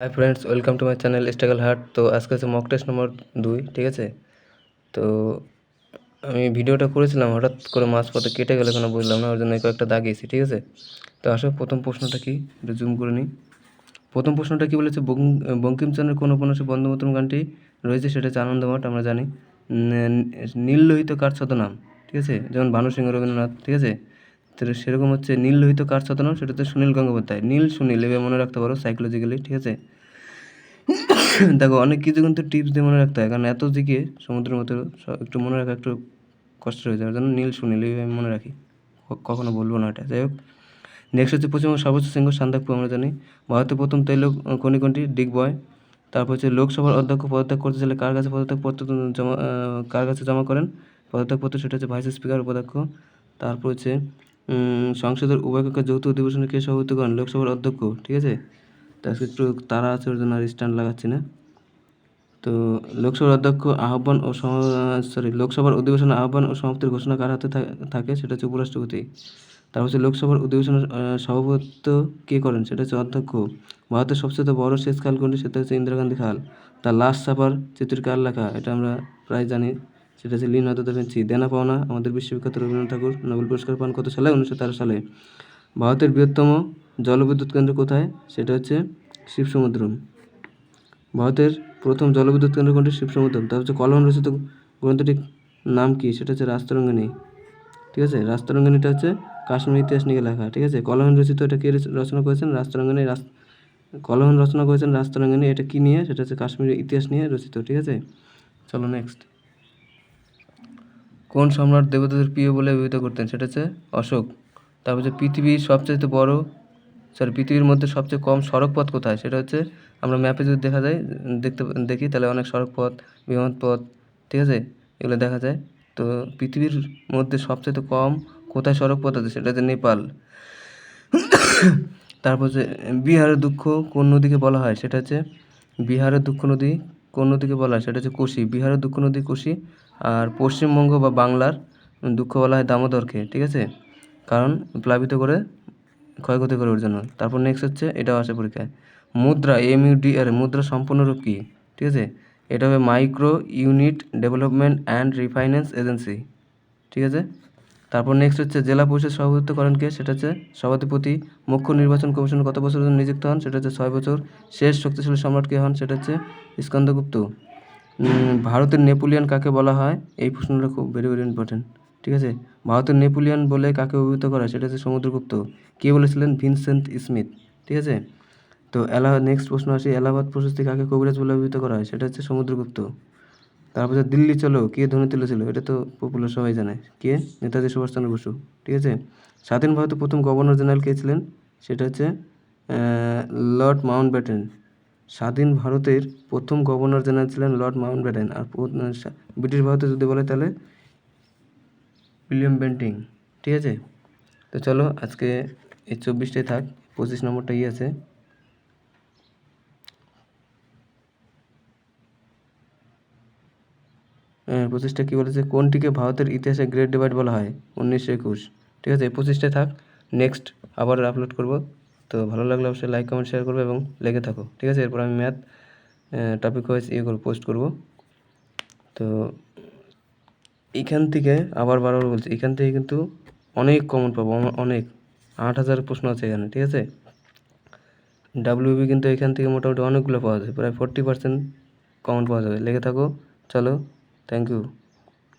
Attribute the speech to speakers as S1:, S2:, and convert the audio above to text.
S1: Hi friends welcome to my channel struggle heart তো আজকে হচ্ছে মক টেস্ট নম্বর দুই, ঠিক আছে? তো আমি ভিডিওটা করেছিলাম, হঠাৎ করে মাঝ পথে কেটে গেলে কোনো বুঝলাম না, ওর জন্য কয়েকটা দাগিয়েছি ঠিক আছে? তো আসো, প্রথম প্রশ্নটা কি? একটু জুম করে নিই। প্রথম প্রশ্নটা কি বলেছে বঙ্ক- বঙ্কিমচন্দ্রের কোন উপন্যাসে বন্ধুমতম গানটি রয়েছে? সেটা হচ্ছে আনন্দমঠ আমরা জানি। নীল লোহিত কার ছদ্মনাম, ঠিক আছে? যেমন ভানু সিংহ রবীন্দ্রনাথ, ঠিক আছে? সেরকম হচ্ছে নীল লোহিত কার ছদ্মনাম সেটা হচ্ছে সুনীল গঙ্গোপাধ্যায়। নীল, সুনীল, এভাবে মনে রাখতে পারো সাইকোলজিক্যালি ঠিক আছে? দেখো, অনেক কিছু কিন্তু টিপস দিয়ে মনে রাখতে হয়, কারণ এত দিকে সমুদ্রের মতো একটু মনে রাখা একটু কষ্ট হয়ে ওই জন্য নীল, সুনীল এইভাবে আমি মনে রাখি। কখনো বলব না এটা, যাই হোক। নেক্সট হচ্ছে পশ্চিমবঙ্গের সর্বোচ্চ শৃঙ্গ সান্দাকপু, আমরা জানি। ভারতের প্রথম তৈল কোনি কোনটি ডিগ বয়। তারপর হচ্ছে লোকসভার অধ্যক্ষ পদত্যাগ করতে চাইলে কার কাছে পদত্যাগ পত্র জমা কার কাছে জমা করেন? পদত্যাগ পত্র, সেটা হচ্ছে ভাইস স্পিকার উপাধ্যক্ষ। তারপর হচ্ছে সংসদের উভয় কক্ষের যৌথ অধিবেশনে কে সভাপতি করেন লোকসভার অধ্যক্ষ, ঠিক আছে? তো আজকে একটু তারা আছে ওর জন্য আর স্ট্যান্ড লাগাচ্ছি না। তো লোকসভার অধ্যক্ষ আহ্বান ও সরি লোকসভার অধিবেশনে আহ্বান ও সমাপ্তির ঘোষণা কার হাতে থাকে সেটা হচ্ছে উপরাষ্ট্রপতি। তারপর হচ্ছে লোকসভার অধিবেশনের সভাপতিত্ব কে করেন সেটা হচ্ছে অধ্যক্ষ। ভারতের সবচেয়ে বড় শেষ খাল কোনটি সেটা হচ্ছে ইন্দিরা গান্ধী খাল। তার লাস্ট সাপার চিত্রটি কার লেখা, এটা আমরা প্রায় জানি। সেটা হচ্ছে লিওনার্দো দা ভিঞ্চি দেনা পাওনা, আমাদের বিশ্ববিখ্যাত রবীন্দ্রনাথ ঠাকুর, নোবেল পুরস্কার পান কত সালে? উনিশশো তেরো সালে। ভারতের বৃহত্তম জলবিদ্যুৎ কেন্দ্র কোথায়? সেটা হচ্ছে শিবসমুদ্রম ভারতের প্রথম জলবিদ্যুৎ কেন্দ্র কোনটি? শিবসমুদ্রম তার হচ্ছে কলম রচিত গ্রন্থটির নাম কি? সেটা হচ্ছে রাস্তারঙ্গিনী ঠিক আছে? রাস্তারঙ্গিনীটা হচ্ছে কাশ্মীর ইতিহাস নিয়ে লেখা। ঠিক আছে? কলহন রচিত এটা কে রচ- রচনা করেছেন? রাস্তারঙ্গিনী রাস কলহন রচনা করেছেন রাস্তারঙ্গিনী এটা কি নিয়ে? সেটা হচ্ছে কাশ্মীরের ইতিহাস নিয়ে রচিত। ঠিক আছে? চলো নেক্সট কোন সম্রাট দেবতাদের প্রিয় বলে অভিহিত করতেন? সেটা হচ্ছে অশোক। তারপর হচ্ছে পৃথিবীর সবচেয়ে বড় সরি পৃথিবীর মধ্যে সবচেয়ে কম সড়ক পথ কোথায়? সেটা হচ্ছে আমরা ম্যাপে যদি দেখা যায়, দেখতে দেখি, তাহলে অনেক সড়ক পথ বিমান পথ ঠিক আছে? এগুলো দেখা যায়। তো পৃথিবীর মধ্যে সবচেয়ে কম কোথায় সড়ক পথ আছে? সেটা হচ্ছে নেপাল। তারপর হচ্ছে বিহারের দুঃখ কোন নদীকে বলা হয়? সেটা হচ্ছে বিহারের দুঃখ নদী কোন নদীকে বলা হয়, সেটা হচ্ছে কোশি। বিহারের দুঃখ নদী কোশি আর পশ্চিমবঙ্গ বা বাংলার দুঃখ বলা হয় দামোদরকে, ঠিক আছে? কারণ প্লাবিত করে ক্ষয়ক্ষতি করে ওর জন্য। তারপর নেক্সট হচ্ছে, এটাও আসে পরীক্ষায়। মুদ্রা এম আর মুদ্রা সম্পূর্ণরূপ কী? ঠিক আছে? এটা হবে micro unit development and refinance agency ঠিক আছে? তারপর নেক্সট হচ্ছে জেলা পরিষদ সভাপতিত্ব করেন কে? সেটা হচ্ছে সভাধিপতি, মুখ্য নির্বাচন কমিশন কত বছর নিযুক্ত হন? সেটা হচ্ছে ছয় বছর। শেষ শক্তিশালী সম্রাট কে হন? সেটা হচ্ছে স্কন্দগুপ্ত ভারতের নেপোলিয়ন কাকে বলা হয়? এই প্রশ্নটা খুব ভেরি ভেরি ইম্পর্টেন্ট ঠিক আছে? ভারতের নেপোলিয়ন বলে কাকে অভিহিত করা সেটা হচ্ছে সমুদ্রগুপ্ত। কে বলেছিলেন? Vincent Smith. ঠিক আছে? তো এলাহাবাদ নেক্সট প্রশ্ন আসি, এলাহাবাদ প্রশস্তি কাকে কবিরাজ বলে অভিহিত করা হয়? সেটা হচ্ছে সমুদ্রগুপ্ত। তারপর দিল্লি চলো, কে ধ্বনি তুলেছিল এটা তো পপুলার সবাই জানে। কে? নেতাজি সুভাষচন্দ্র বসু, ঠিক আছে? স্বাধীন ভারতের প্রথম গভর্নর জেনারেল কে ছিলেন? সেটা হচ্ছে লর্ড মাউন্ট ব্যাটেন স্বাধীন ভারতের প্রথম গভর্নর জেনারেল ছিলেন লর্ড মাউন্ট ব্যাটেন আর ব্রিটিশ ভারতে যদি বলে তাহলে উইলিয়াম বেন্টিং, ঠিক আছে? তো চলো, আজকে এই চব্বিশটাই থাক, পঁচিশ নম্বরটাই আছে। পঁচিশটা কী বলেছে? কোনটিকে ভারতের ইতিহাসে গ্রেট ডিভাইড বলা হয়? উনিশশো একুশ। ঠিক আছে, এই পঁচিশটাই থাক। নেক্সট আবার আপলোড করব। তো ভালো লাগলে অবশ্যই লাইক কমেন্ট শেয়ার করবে এবং লেগে থাকো। ঠিক আছে, এরপর আমি ম্যাথ টপিক ওয়াইজ ইয়ে করব পোস্ট করব। তো এইখান থেকে আবার বারবার বলছি, এখান থেকে কিন্তু অনেক কমন পাবো অনেক। আট হাজার প্রশ্ন আছে এখানে, ঠিক আছে? ডাব্লিউবি কিন্তু এখান থেকে মোটামুটি অনেকগুলো পাওয়া যায়, প্রায় ফোরটি পার্সেন্ট কমন পাওয়া যাবে। লেগে থাকো, চলো। Thank you